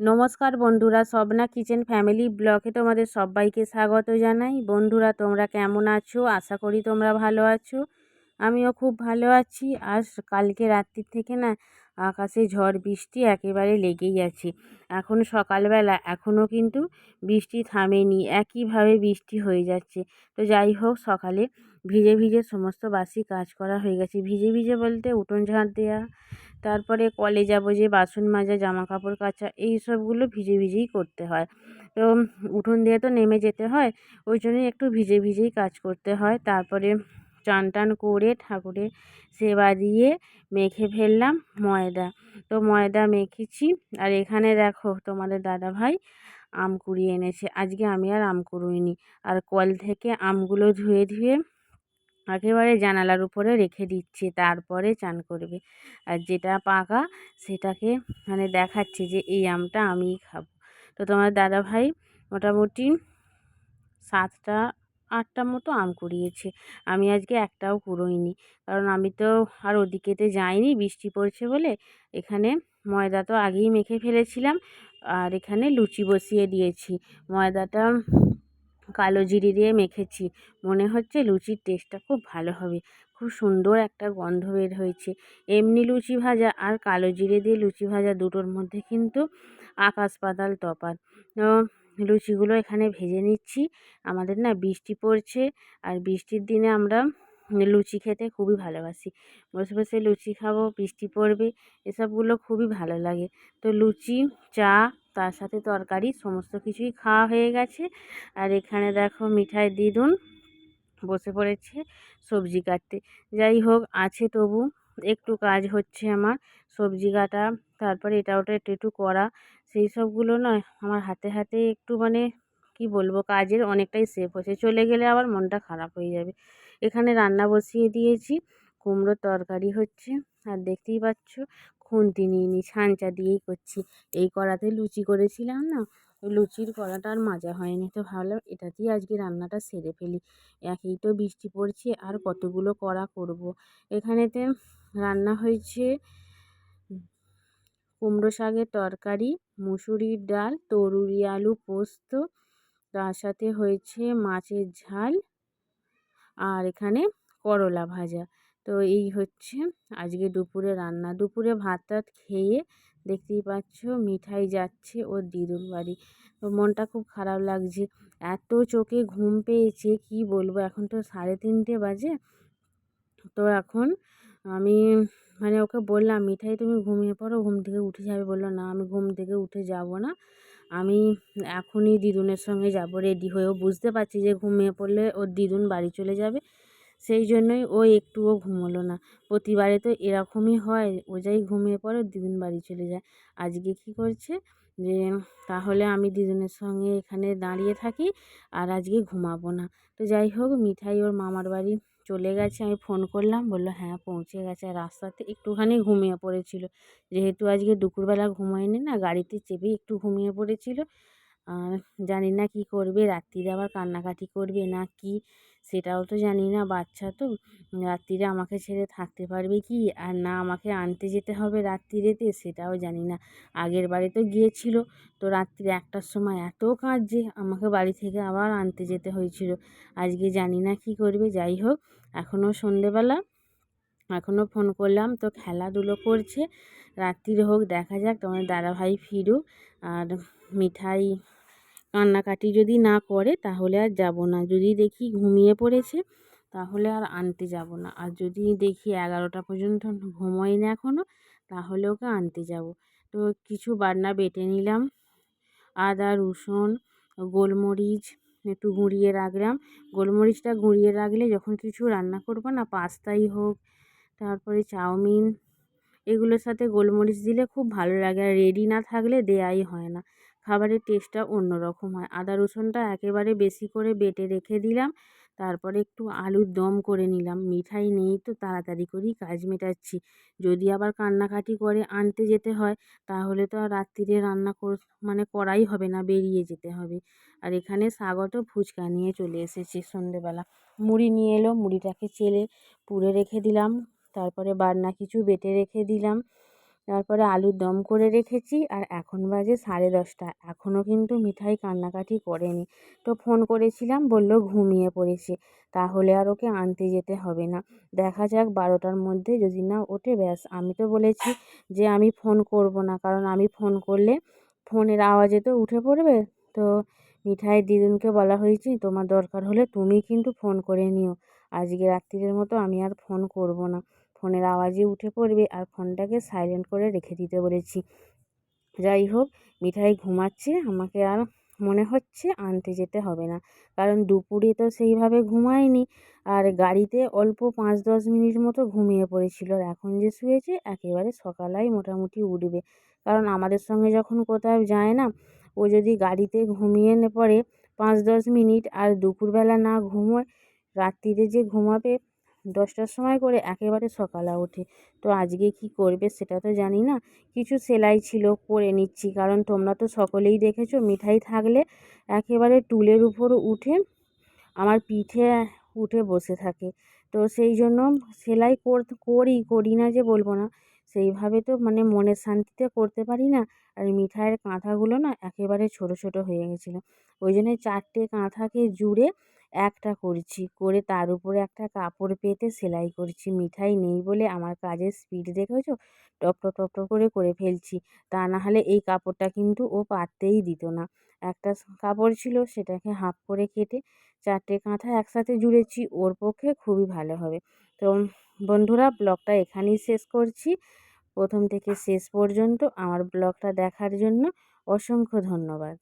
নমস্কার বন্ধুরা Swapna kitchen family ব্লগে তোমাদের সবাইকে স্বাগত জানাই। বন্ধুরা, তোমরা কেমন আছো? আশা করি তোমরা ভালো আছো। আমিও খুব ভালো আছি। আর কালকে রাত্রির থেকে না আকাশে ঝড়, বৃষ্টি একেবারে লেগেই আছে। এখন সকালবেলা এখনও কিন্তু বৃষ্টি থামেনি। একইভাবে বৃষ্টি হয়ে যাচ্ছে। তো যাই হোক, সকালে ভিজে ভিজে সমস্ত বাসি কাজ করা হয়ে গেছে। ভিজে ভিজে বলতে উঠোন ঝাঁট দেওয়া তারপরে কলে যাব যে বাসন মাজা জামা কাপড় কাচা, এই সবগুলো ভিজে ভিজেই করতে হয়। তো উঠোন দিয়ে তো নেমে যেতে হয়, ওই জন্যই একটু ভিজে ভিজেই কাজ করতে হয়। তারপরে চান টান করে ঠাকুরের সেবা দিয়ে মেখে ফেললাম ময়দা। তো ময়দা মেখেছি, আর এখানে দেখো তোমাদের দাদা ভাই আম কুড়িয়ে এনেছে। আজকে আমি আর আম কুড়োইনি। আর কল থেকে আমগুলো ধুয়ে ধুয়ে একেবারে জানালার উপরে রেখে দিচ্ছে, তারপরে চান করবে। আর যেটা পাকা সেটাকে মানে দেখাচ্ছে যে এই আমটা আমিই খাব। তো তোমার দাদাভাই মোটামুটি সাতটা, আটটা মতো আম কুড়িয়েছে। আমি আজকে একটাও কুড়োইনি। কারণ আমি তো আর ওদিকেতে যাইনি, বৃষ্টি পড়ছে বলে। এখানে ময়দা তো আগেই মেখে ফেলেছিলাম। আর এখানে লুচি বসিয়ে দিয়েছি। ময়দাটা কালো জিরে দিয়ে মেখেছি। মনে হচ্ছে লুচির টেস্টটা খুব ভালো হবে। খুব সুন্দর একটা গন্ধ বের হয়েছে। এমনি লুচি ভাজা আর কালো জিরে দিয়ে লুচি ভাজা দুটোর মধ্যে কিন্তু আকাশ পাতাল তফাৎ। লুচিগুলো এখানে ভেজে নিচ্ছি। আমাদের না বৃষ্টি পড়ছে। আর বৃষ্টির দিনে আমরা লুচি খেতে খুবই ভালোবাসি। বসে বসে লুচি খাব বৃষ্টি পড়বে, এসবগুলো খুবই ভালো লাগে। তো লুচি, চা, তার সাথে তরকারি, সমস্ত কিছুই খাওয়া হয়ে গেছে। আর এখানে দেখো মিঠাই দিদুন বসে পড়েছে সবজি কাটতে। যাই হোক, আছে তবু, একটু কাজ হচ্ছে আমার। সবজি কাটা, তারপরে এটা ওটা একটু একটু করা, সেই সবগুলো নয়, আমার হাতে হাতে একটু মানে কি বলব, কাজের অনেকটাই সেভ হচ্ছে চলে গেলে আবার মনটা খারাপ হয়ে যাবে। এখানে রান্না বসিয়ে দিয়েছি। কুমড়োর তরকারি হচ্ছে। আর দেখতেই পাচ্ছ, খুন্তি নিয়ে নি ছাঁচা দিয়েই করছি। এই কড়াতে লুচি করেছিলাম না, ওই লুচির কড়াটা আর মাজা হয়নি। তো ভাবলাম এটাতেই আজকে রান্নাটা সেরে ফেলি। একেই তো বৃষ্টি পড়ছে, আর কতগুলো কড়া করব। এখানেতে রান্না হয়েছে কুমড়ো শাকের তরকারি, মুসুরির ডাল, তরুরি আলু পোস্ত। তার সাথে হয়েছে মাছের ঝাল আর এখানে করলা ভাজা। তো এই হচ্ছে আজকে দুপুরে রান্না। দুপুরে ভাত টাত খেয়ে দেখতেই পাচ্ছ মিঠাই যাচ্ছে ওর দিদুর বাড়ি। তো মনটা খুব খারাপ লাগছে। এত চোখে ঘুম পেয়েছে, কি বলব? এখন তো সাড়ে তিনটে বাজে। তো এখন আমি মানে ওকে বললাম, মিঠাই তুমি ঘুমিয়ে পড়ো, ঘুম থেকে উঠে যাবে। বলল, না, আমি ঘুম থেকে উঠে যাব না। আমি এখনই দিদুনের সঙ্গে যাব রেডি হয়েও বুঝতে পারছি যে ঘুমিয়ে পড়লে ওর দিদুন বাড়ি চলে যাবে। সেই জন্যই ও একটুও ঘুমোলো না। প্রতিবারে তো এরকমই হয়, ও যাই ঘুমিয়ে পড়ে দিদুন বাড়ি চলে যায়। আজকে কী করছে যে, তাহলে আমি দিদুনের সঙ্গে এখানে দাঁড়িয়ে থাকি আর আজকে ঘুমাবো না। তো যাই হোক, মিঠাই ওর মামার বাড়ি চলে গেছে। আমি ফোন করলাম, বলল হ্যাঁ পৌঁছে গেছে। রাস্তাতে একটুখানি ঘুমিয়ে পড়েছিল। যেহেতু আজকে দুপুরবেলা ঘুমায়নি না, গাড়িতে চেপেই একটু ঘুমিয়ে পড়েছিল। জানি না কী করবে, রাত্রিরে আবার কান্নাকাটি করবে না কি? সেটাও তো জানি না, বাচ্চা তো। রাত্রিরে আমাকে ছেড়ে থাকতে পারবে কি? আর না আমাকে আনতে যেতে হবে রাত্রিরেতে, সেটাও জানি না। আগের বারে তো গিয়েছিল, তো রাত্রি একটার সময় এত কাঁদছে, আমাকে বাড়ি থেকে আবার আনতে যেতে হয়েছিল। আজকে জানি না কি করবে, যাই হোক, এখনও সন্ধেবেলা, এখনও ফোন করলাম, তো খেলাধুলো করছে। রাত্রির হোক, দেখা যাক, তোমার দাদাভাই ফিরুক, আর মিঠাই কান্নাকাটি যদি না করে তাহলে আর যাব না। যদি দেখি ঘুমিয়ে পড়েছে তাহলে আর আনতে যাব না। আর যদি দেখি এগারোটা পর্যন্ত ঘুমোয় না এখনও তাহলে ওকে আনতে যাব। তো কিছু বাটনা বেটে নিলাম। আদা, রসুন, গোলমরিচ একটু গুঁড়িয়ে রাখলাম। গোলমরিচটা গুঁড়িয়ে রাখলে যখন কিছু রান্না করব না, পাস্তাই হোক, তারপরে চাউমিন, এগুলোর সাথে গোলমরিচ দিলে খুব ভালো লাগে। আর রেডি না থাকলে দেয়াই হয় না। খাবারের টেস্টটা অন্য রকম হয়। আদা রসুনটা একেবারে বেশি করে বেটে রেখে দিলাম, তারপরে একটু আলুর দম করে নিলাম। মিঠাই নেই তো তাড়াতাড়ি করেই কাজ মেটাচ্ছি। যদি আবার কান্নাকাটি করে আনতে যেতে হয়, তাহলে তো আর রাত্রিরে রান্না কর মানে করাই হবে না, বেরিয়ে যেতে হবে। আর এখানে স্বাগত ফুচকা নিয়ে চলে এসেছি সন্ধেবেলা। মুড়ি নিয়ে এলো, মুড়িটাকে চেলে পুড়ে রেখে দিলাম, তারপরে বাটনা কিছু বেটে রেখে দিলাম। তারপরে আলুর দম করে রেখেছি আর এখন বাজে সাড়ে দশটা। এখনও কিন্তু মিঠাই কান্নাকাটি করেনি। তো ফোন করেছিলাম, বলল ঘুমিয়ে পড়েছে, তাহলে আর ওকে আনতে যেতে হবে না। দেখা যাক বারোটার মধ্যে যদি না ওঠে, ব্যাস। আমি তো বলেছি যে আমি ফোন করব না, কারণ আমি ফোন করলে ফোনের আওয়াজে তো উঠে পড়বে। তো মিঠাই দিদুনকে বলা হয়েছে, তোমার দরকার হলে তুমি কিন্তু ফোন করে নিও। আজকে রাত্রিরের মতো আমি আর ফোন করব না। ফোনের আওয়াজে উঠে পড়বে আর ফোনটাকে সাইলেন্ট করে রেখে দিতে বলেছি। যাই হোক, মিঠাই ঘুমাচ্ছে, আমাকে আর মনে হচ্ছে আনতে যেতে হবে না। কারণ দুপুরে তো সেইভাবে ঘুমায়নি আর গাড়িতে অল্প পাঁচ দশ মিনিট মতো ঘুমিয়ে পড়েছিল আর এখন যে শুয়েছে একেবারে সকালেই মোটামুটি উঠবে। কারণ আমাদের সঙ্গে যখন কোথাও যায় না, ও যদি গাড়িতে ঘুমিয়ে পড়ে পাঁচ দশ মিনিট আর দুপুরবেলা না ঘুমোয় রাত্রিরে যে ঘুমাবে দশটার সময় করে একেবারে সকালে ওঠে তো আজকে কি করবে সেটা তো জানি না। কিছু সেলাই ছিল, করে নিচ্ছি। কারণ তোমরা তো সকলেই দেখেছ, মিঠাই থাকলে একেবারে টুলের উপর উঠে আমার পিঠে উঠে বসে থাকে। তো সেই জন্য সেলাই করি করি না যে বলব না। সেইভাবে তো মানে মনের শান্তিতে করতে পারি না। আর মিঠাইয়ের কাঁথাগুলো না একেবারে ছোটো ছোটো হয়ে গেছিল। ওই জন্যে চারটে কাঁথাকে জুড়ে একটা করছি। করে তার উপরে একটা কাপড় পেতে সেলাই করছি। মিঠাই নেই বলে আমার কাজের স্পিড দেখেছ? টপ টপ টপ টপ করে করে ফেলছি। তা না হলে এই কাপড়টা কিন্তু ও পাততেই দিত না। একটা কাপড় ছিল সেটাকে হাফ করে কেটে চারটে কাঁথা একসাথে জুড়েছি। ওর পক্ষে খুবই ভালো হবে। তো বন্ধুরা, ব্লগটা এখানেই শেষ করছি। প্রথম থেকে শেষ পর্যন্ত আমার ব্লগটা দেখার জন্য অসংখ্য ধন্যবাদ।